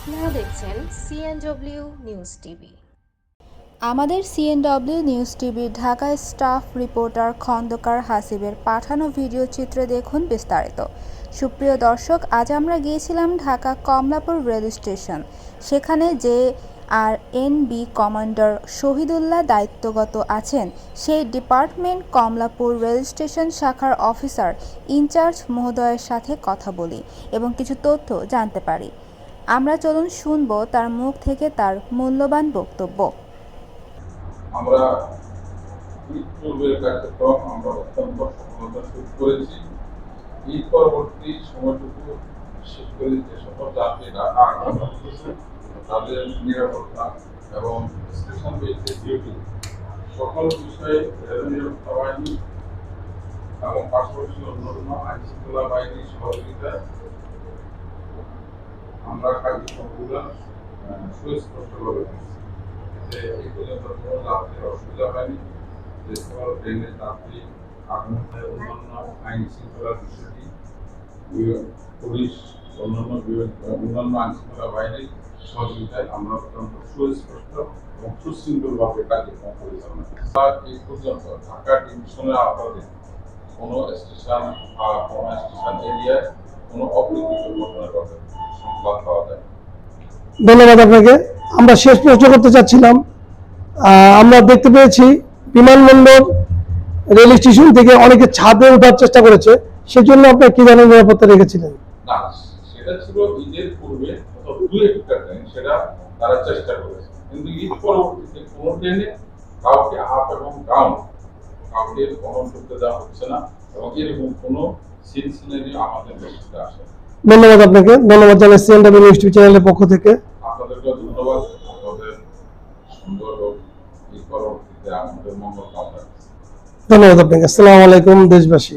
আপনারা দেখছেন CNW news TV আমাদের সিএনডব্লিউ নিউজ টিভির ঢাকা স্টাফ রিপোর্টার খন্দকার হাসিবের পাঠানো ভিডিও চিত্রে দেখুন বিস্তারিত। সুপ্রিয় দর্শক, আজ আমরা গিয়েছিলাম ঢাকা কমলাপুর রেল স্টেশন। সেখানে যে R N B commander Shahidullah দায়িত্বগত আছেন, সেই ডিপার্টমেন্ট কমলাপুর রেল স্টেশন শাখার অফিসার ইনচার্জ মহোদয়ের সাথে কথা বলি এবং কিছু তথ্য জানতে পারি। আমরা চলুন শুনব তার মুখ থেকে তার মূল্যবান বক্তব্য। আমরা পূর্বের কার্যক্রম আমরা অত্যন্ত সফলতার সহিত করেছি। ঈদ পরবর্তী সময়টুকু বিশেষ করে যে সকল যাত্রীরা তাদের নিরাপত্তা এবং স্টেশন বেসে ডিউটি সকল বিষয়ে রেল নিরাপত্তা বাহিনী এবং পাশাপাশি অন্যান্য আইন শৃঙ্খলা বাহিনীর সহযোগিতায় আমরা কার্যক্রমগুলো সুস্পষ্টভাবে এই পর্যন্ত কোনো যাত্রীর অসুবিধা হয়নি। যে সকল ট্রেনের যাত্রী আগমনের অন্যান্য আইন শৃঙ্খলার বিষয়টি অন্যান্য অন্যান্য আইন বাহিনীর সহযোগিতায় আমরা অত্যন্ত সুস্পষ্ট এবং কার্যক্রম পরিচালনা। এই পর্যন্ত ঢাকা ডিভিশনের আওতাধীন কোনো স্টেশন বা কোনো স্টেশন এরিয়ায় কোনো অপ্রীতিকর পাওয়া যায় ধন্যবাদ। আপনাকে। আমরা শেষ প্রশ্ন করতে চাচ্ছিলাম। আমরা দেখতে পেয়েছি বিমানবন্দর রেল স্টেশন থেকে অনেকে ছাদে ওঠার চেষ্টা করেছে। সেজন্য আপনার কি ধরনের নিরাপত্তা রেখেছিলেন? না সেটা ছিল ঈদের পূর্বে দু একটা ট্রেন সেটা তারা চেষ্টা করেছে। কিন্তু ঈদ পরবর্তীতে কোনো ট্রেনে কাউকে আপ এবং ডাউন কাউকে বহন করতে দেওয়া হচ্ছে না এবং এরকম কোনো সিন সিনারি আমাদের দেশে আসে না। ধন্যবাদ আপনাকে। ধন্যবাদ জানাই এনডাব্লিউ নিউজ টিভি চ্যানেলের পক্ষ থেকে। ধন্যবাদ আপনাকে। আসসালামু আলাইকুম দেশবাসী।